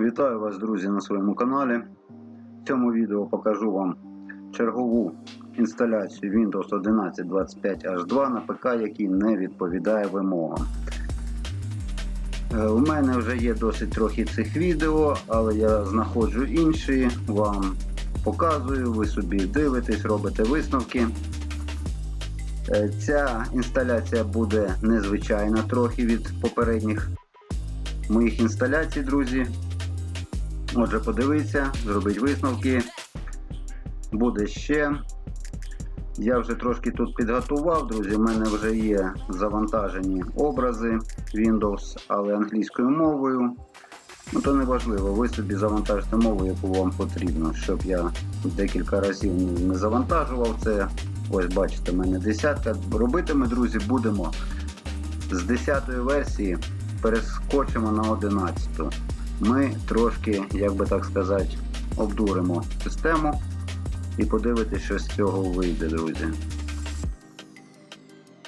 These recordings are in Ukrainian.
Вітаю вас, друзі, на своєму каналі. В цьому відео покажу вам чергову інсталяцію Windows 11 25H2 на ПК, який не відповідає вимогам. Е, У мене вже є досить трохи цих відео, але я знаходжу інші, вам показую, ви собі дивитесь, робите висновки. Е, Ця інсталяція буде незвичайна трохи від попередніх моїх інсталяцій, друзі. Отже, подивіться, зробіть висновки. Буде ще. Я вже трошки тут підготував, друзі. У мене вже є завантажені образи Windows, але англійською мовою. Ну, то не важливо, ви собі завантажите мову, яку вам потрібно, щоб я декілька разів не завантажував це. Ось бачите, в мене десятка. Робити ми, друзі, будемо з 10 версії перескочимо на 11. Ми трошки, як би так сказати, обдуримо систему і подивитися, що з цього вийде, друзі.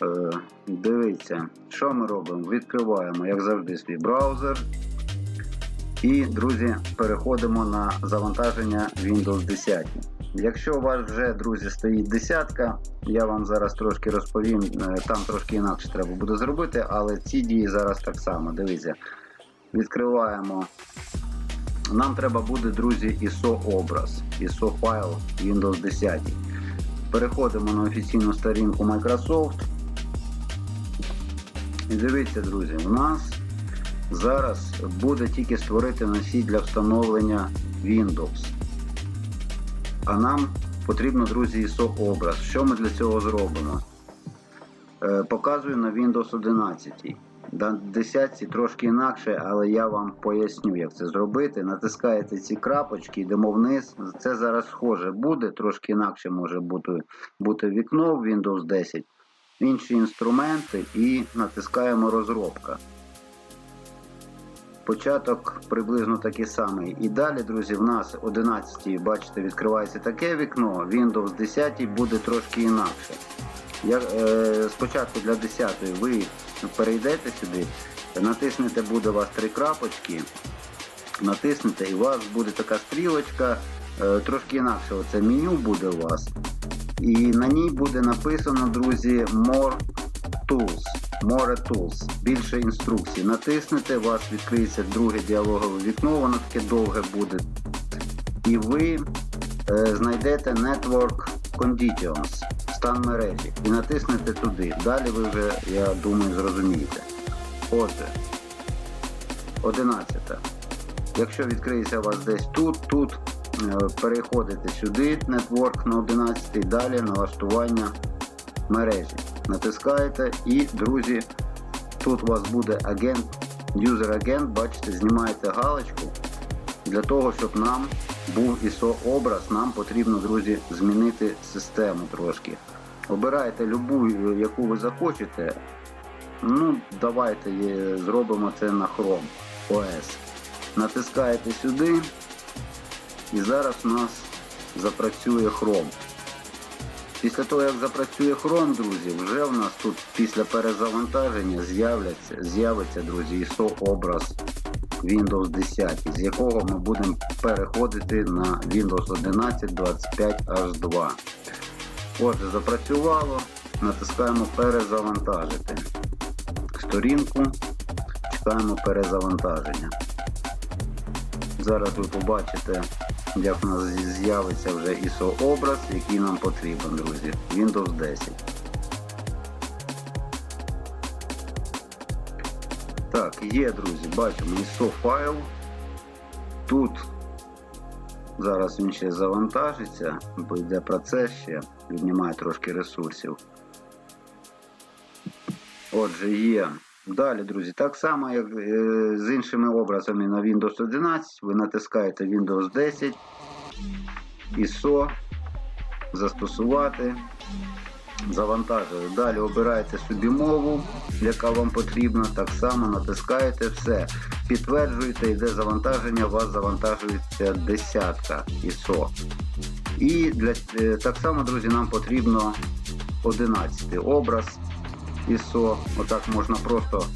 Е, дивіться, що ми робимо? Відкриваємо, як завжди, свій браузер. І, друзі, переходимо на завантаження Windows 10. Якщо у вас вже, друзі, стоїть десятка, я вам зараз трошки розповім, е, там трошки інакше треба буде зробити, але ці дії зараз так само. Дивіться. Відкриваємо. Нам треба буде, друзі, ISO образ, ISO файл Windows 10. Переходимо на офіційну сторінку Microsoft. І дивіться, друзі, у нас зараз буде тільки створити носій для встановлення Windows. А нам потрібно, друзі, ISO образ. Що ми для цього зробимо? Е, показую на Windows 11. 10 трошки інакше, але я вам поясню, як це зробити. Натискаєте ці крапочки, йдемо вниз. Це зараз схоже буде, трошки інакше може бути, бути вікно в Windows 10, інші інструменти і натискаємо розробка. Початок приблизно такий самий. І далі, друзі, в нас 11 бачите, відкривається таке вікно, Windows 10 буде трошки інакше. Я, е, спочатку для 10 ви перейдете сюди, натиснете буде у вас три крапочки, натиснете і у вас буде така стрілочка, е, трошки інакше оце меню буде у вас. І на ній буде написано, друзі, More Tools. More Tools. Більше інструкцій. Натиснете, у вас відкриється друге діалогове вікно, воно таке довге буде. І ви е, знайдете Network Conditions, стан мережі. І натиснете туди. Далі ви вже, я думаю, зрозумієте. Отже, 11. Якщо відкриється у вас десь тут, тут, е, переходите сюди, Network на 11, далі налаштування мережі. Натискаєте і, друзі, тут у вас буде агент, юзер-агент, бачите, знімаєте галочку. Для того, щоб нам був ISO образ, нам потрібно, друзі, змінити систему трошки. Обираєте любу, яку ви захочете. Ну, давайте зробимо це на Chrome OS. Натискаєте сюди, і зараз у нас запрацює Chrome. Після того, як запрацює Chrome, друзі, вже в нас тут після перезавантаження з'явиться, друзі, ISO образ Windows 10, з якого ми будемо переходити на Windows 11 25H2. Отже, запрацювало, натискаємо перезавантажити сторінку, чекаємо перезавантаження. Зараз ви побачите, як у нас з'явиться вже ISO образ, який нам потрібен, друзі. Windows 10. Є, друзі, бачимо ISO файл. Тут зараз він ще завантажиться, бо йде процес ще, віднімає трошки ресурсів. Отже, є. Далі, друзі, так само, як е, з іншими образами на Windows 11, ви натискаєте Windows 10, ISO, застосувати, завантажили. Далі обираєте собі мову, яка вам потрібна, так само натискаєте все. Підтверджуєте, йде завантаження, у вас завантажується десятка ISO. І для, е, так само, друзі, нам потрібно 11 образ. ISO. Отак можна просто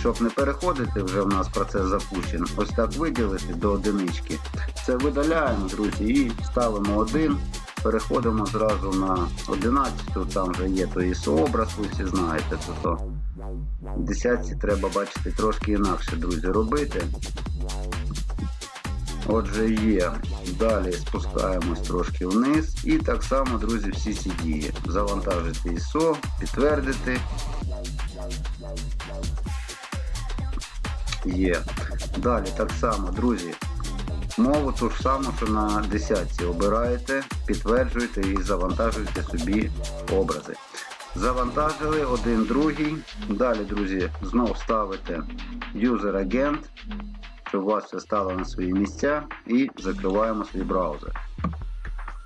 щоб не переходити, вже в нас процес запущений, ось так виділити до одинички. Це видаляємо, друзі, і ставимо один. Переходимо зразу на 11, там вже є той ISO образ, ви всі знаєте. То, то. Десятці треба бачити трошки інакше, друзі, робити. Отже, є. Далі спускаємось трошки вниз. І так само, друзі, всі ці дії. Завантажити ISO, підтвердити. Є. Далі так само, друзі. Мову ту ж саму, що на десятці обираєте, підтверджуєте і завантажуєте собі образи. Завантажили один другий. Далі, друзі, знов ставите Agent, щоб у вас все стало на свої місця, і закриваємо свій браузер.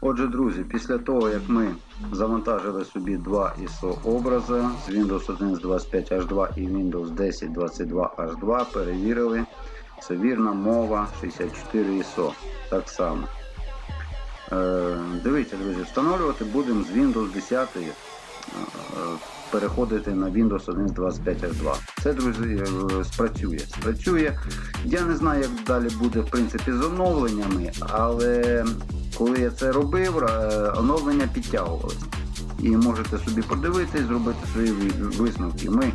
Отже, друзі, після того, як ми завантажили собі два ISO образи з Windows 11 25H2 і Windows 10 22H2, перевірили, це вірна мова 64 ISO. Так само. Е, дивіться, друзі, встановлювати будемо з Windows 10 е, переходити на Windows 11 25H2. Це, друзі, е, спрацює. Спрацює. Я не знаю, як далі буде в принципі з оновленнями, але коли я це робив, е, оновлення підтягувалися. І можете собі подивитись, зробити свої висновки. Ми,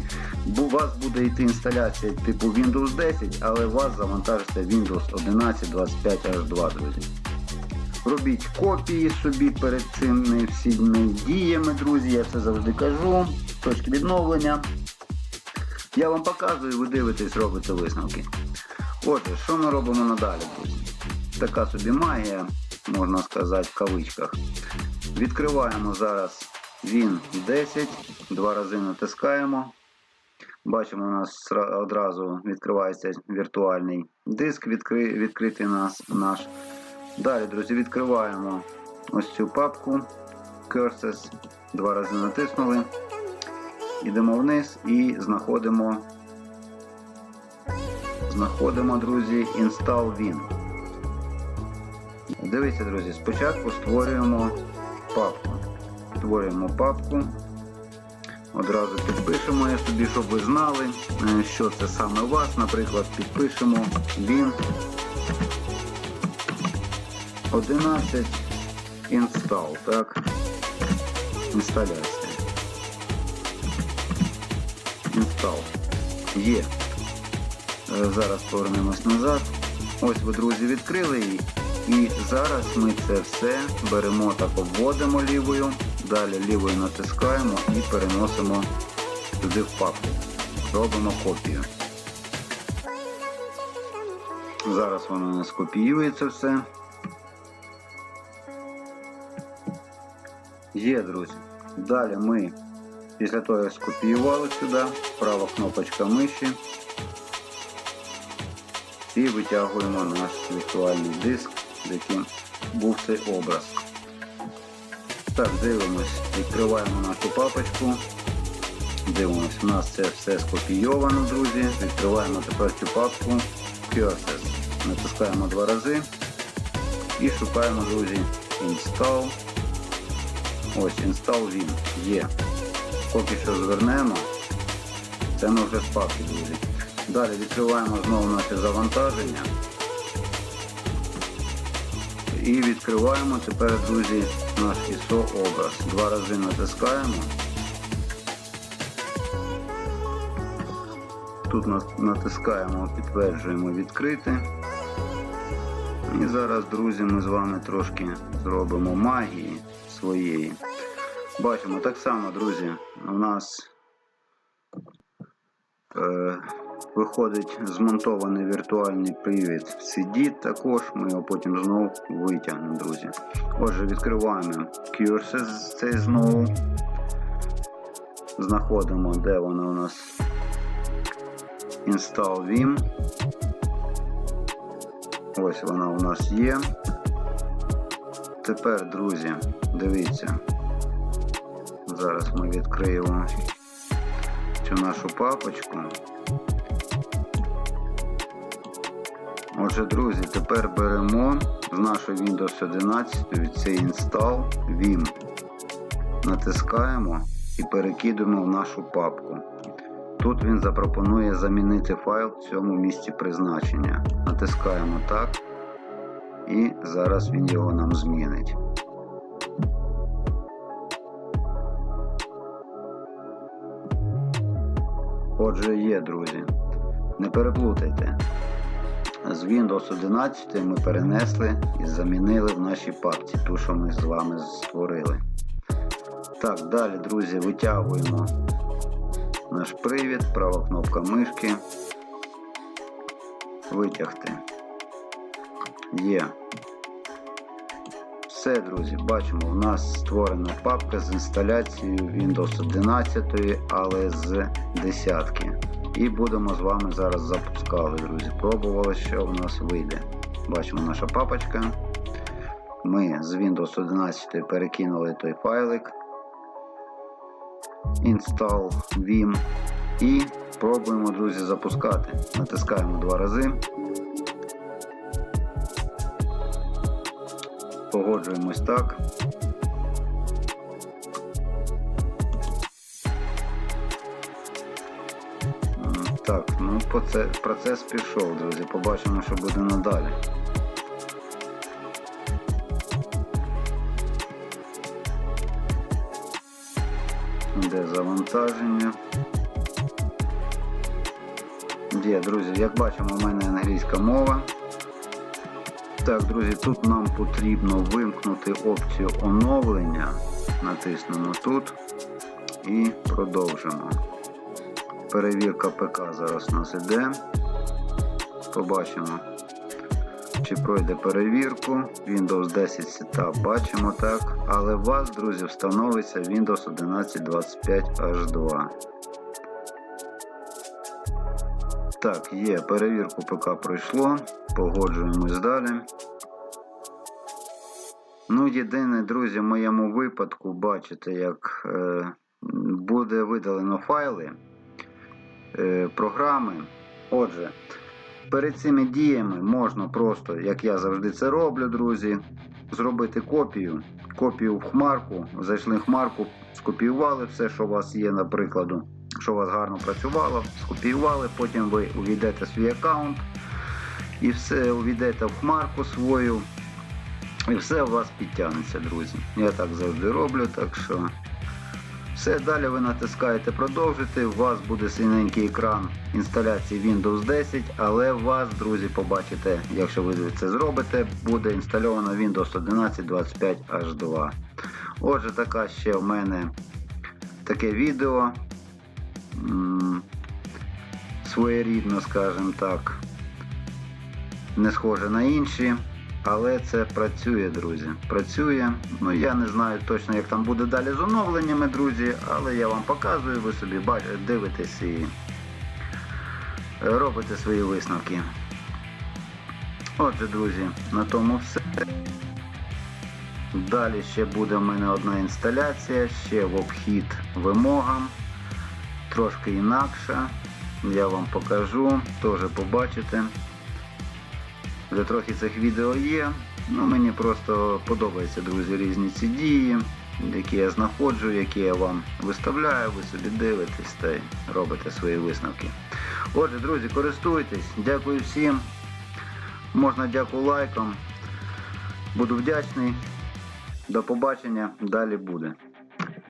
у вас буде йти інсталяція типу Windows 10, але у вас завантажиться Windows 11 25H2, друзі. Робіть копії собі перед цими всіми діями, друзі. Я це завжди кажу. Точки відновлення. Я вам показую, ви дивитесь, робите висновки. Отже, що ми робимо надалі, друзі? Така собі магія, можна сказати, в кавичках. Відкриваємо зараз Win 10, два рази натискаємо. Бачимо, у нас одразу відкривається віртуальний диск, відкри... відкритий нас, наш. Далі, друзі, відкриваємо ось цю папку Curses. Два рази натиснули. Йдемо вниз і знаходимо, знаходимо, друзі, Install Win. Дивіться, друзі, спочатку створюємо папку. Створюємо папку. Одразу підпишемо я собі, щоб ви знали, е, що це саме у вас. Наприклад, підпишемо Win 11 install, так? Інсталяція. Install. Є. Е, Зараз повернемось назад. Ось ви, друзі, відкрили її. І зараз ми це все беремо так обводимо лівою, далі лівою натискаємо і переносимо сюди в папку. Робимо копію. Зараз воно у нас копіюється все. Є, друзі. Далі ми після того, як скопіювали сюди, права кнопочка миші і витягуємо наш віртуальний диск, з яким був цей образ. Так, дивимось, відкриваємо нашу папочку. Дивимось, у нас це все скопійовано, друзі. Відкриваємо тепер цю папку Curses. Натискаємо два рази і шукаємо, друзі, Install. Ось Install Win є. Поки що звернемо. Це ми вже папки, друзі. Далі відкриваємо знову наше завантаження. І відкриваємо тепер, друзі, наш ISO образ. Два рази натискаємо. Тут натискаємо, підтверджуємо відкрити. І зараз, друзі, ми з вами трошки зробимо магії своєї. Бачимо так само, друзі, у нас е, виходить змонтований віртуальний привід CD, також ми його потім знову витягнемо, друзі. Отже, відкриваємо Curses цей знову. Знаходимо, де воно у нас Install Vim. Ось вона у нас є. Тепер, друзі, дивіться. Зараз ми відкриємо цю нашу папочку. Отже, друзі, тепер беремо з нашої Windows 11 цей install Vim. Натискаємо і перекидуємо в нашу папку. Тут він запропонує замінити файл в цьому місці призначення. Натискаємо так. І зараз він його нам змінить. Отже, є, друзі. Не переплутайте. З Windows 11 ми перенесли і замінили в нашій папці, ту, що ми з вами створили. Так, далі, друзі, витягуємо наш привід, права кнопка мишки. Витягти. Є. Все, друзі, бачимо, у нас створена папка з інсталяцією Windows 11, але з десятки. І будемо з вами зараз запускали, друзі. Пробували, що в нас вийде. Бачимо наша папочка. Ми з Windows 11 перекинули той файлик install vim і пробуємо, друзі, запускати. Натискаємо два рази. Погоджуємось так. Так, ну процес пішов, друзі. Побачимо, що буде надалі. Де завантаження? Є, друзі, як бачимо, у мене англійська мова. Так, друзі, тут нам потрібно вимкнути опцію оновлення. Натиснемо тут і продовжимо. Перевірка ПК зараз у нас іде. Побачимо, чи пройде перевірку. Windows 10 Setup бачимо так. Але у вас, друзі, встановиться Windows 1125 H2. Так, є, перевірку ПК пройшло. Погоджуємось далі. Ну, єдине, друзі, в моєму випадку, бачите, як е, буде видалено файли е, програми. Отже, перед цими діями можна просто, як я завжди це роблю, друзі, зробити копію. Копію в хмарку, зайшли в хмарку, скопіювали все, що у вас є, наприклад, що у вас гарно працювало, скопіювали, потім ви увійдете в свій аккаунт і все увійдете в хмарку свою. І все у вас підтягнеться, друзі. Я так завжди роблю, так що все, далі ви натискаєте продовжити. У вас буде синенький екран інсталяції Windows 10, але у вас, друзі, побачите, якщо ви це зробите, буде інстальовано Windows 11 25 H2. Отже, така ще в мене таке відео. Своєрідно, скажімо так, не схоже на інші. Але це працює, друзі. Працює. Ну я не знаю точно, як там буде далі з оновленнями, друзі, але я вам показую, ви собі дивитесь і робите свої висновки. Отже, друзі, на тому все. Далі ще буде в мене одна інсталяція, ще в обхід вимогам. Трошки інакша. Я вам покажу, теж побачите. Вже трохи цих відео є. Ну, Мені просто подобаються, друзі, різні ці дії, які я знаходжу, які я вам виставляю, ви собі дивитесь та й робите свої висновки. Отже, друзі, користуйтесь. Дякую всім. Можна дякую лайком. Буду вдячний. До побачення. Далі буде.